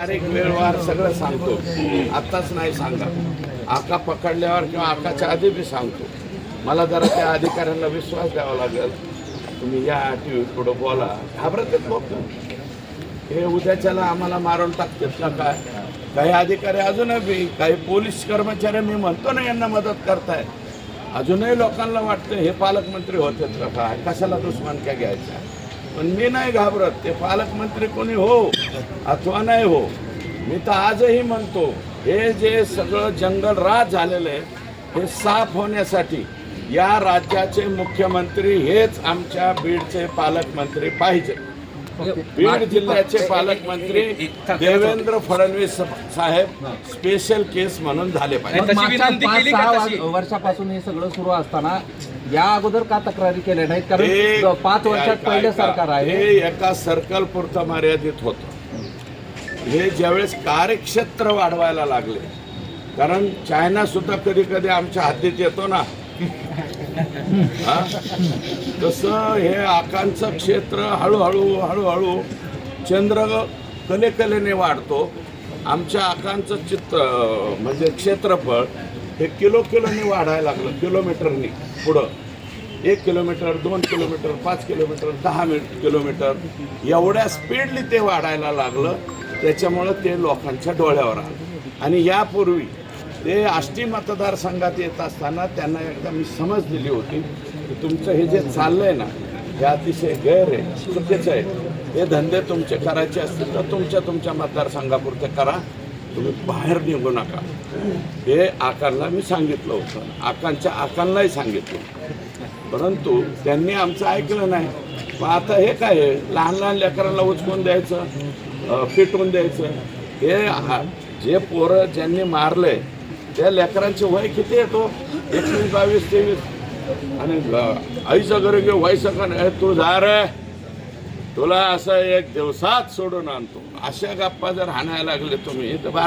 तारीख वेळवार सगळं सांगतो. आत्ताच नाही सांगा आका पकडल्यावर किंवा आकाच्या आधी बी सांगतो. मला जरा त्या अधिकाऱ्यांना विश्वास द्यावा लागेल. तुम्ही या टी व्ही पुढं बोला. घाबरत लोक. हे उद्याच्याला आम्हाला मारून टाकतात ना काय? काही अधिकारी अजूनही काही पोलीस कर्मचारी मी म्हणतो ना यांना मदत करताय. अजूनही लोकांना वाटतं हे पालकमंत्री होते का काय? कशाला दुश्मन काय घ्यायच्या पण मी नाही घाबरत. ते पालकमंत्री कोणी हो अथवा नाही हो मी तर आजही म्हणतो हे जे सगळं जंगल राज झालेलं आहे हे साफ होण्यासाठी या राज्याचे मुख्यमंत्री हेच आमच्या बीडचे पालकमंत्री पाहिजे. बीड जिल्ह्याचे पालकमंत्री देवेंद्र फडणवीस साहेब स्पेशल केस म्हणून झाले पाहिजे? वर्षापासून हे सगळं सुरू असताना या अगोदर का तक्रारी केल्या नाहीत कारण पाच वर्षात पहिलं. सरकार आहे हे एका सर्कल पुरतं मर्यादित होतं हे ज्यावेळेस कार्यक्षेत्र वाढवायला लागले कारण चायना सुद्धा कधी कधी आमच्या हद्दीत येतो ना? तसं हे आकांचं क्षेत्र हळूहळू हळूहळू चंद्र कलेकलेने वाढतो. आमच्या आकांचं चित्र म्हणजे क्षेत्रफळ हे किलो किलोने वाढायला लागलं किलोमीटरनी पुढं. एक किलोमीटर दोन किलोमीटर पाच किलोमीटर दहा मि किलोमीटर एवढ्या स्पीडली ते वाढायला लागलं. त्याच्यामुळं ते लोकांच्या डोळ्यावर आलं. आणि यापूर्वी ते आष्टी मतदारसंघात येत असताना त्यांना एकदा मी समज दिली होती की तुमचं हे जे चाललंय ना हे अतिशय गैर आहे चुकीचं आहे. हे धंदे तुमचे करायचे असतील तर तुमच्या तुमच्या मतदारसंघापुरते करा. तुम्ही बाहेर निघू नका. हे आकांना मी सांगितलं होतं. आकांच्या आकांनाही सांगितलं परंतु त्यांनी आमचं ऐकलं नाही. मग आता हे काय आहे? लहान लहान लेकरांना उचकून द्यायचं पिटवून द्यायचं. हे जे पोरं ज्यांनी मारलं आहे त्या लेकरांचे वय किती येतो एकवीस बावीस तेवीस. आणि आईचं घरी घेऊ व्हायचं का नाही तू जा रे. तुला असं एक दिवसात सोडून आणतो. अशा गप्पा जर हाणायला लागले तुम्ही तर बारा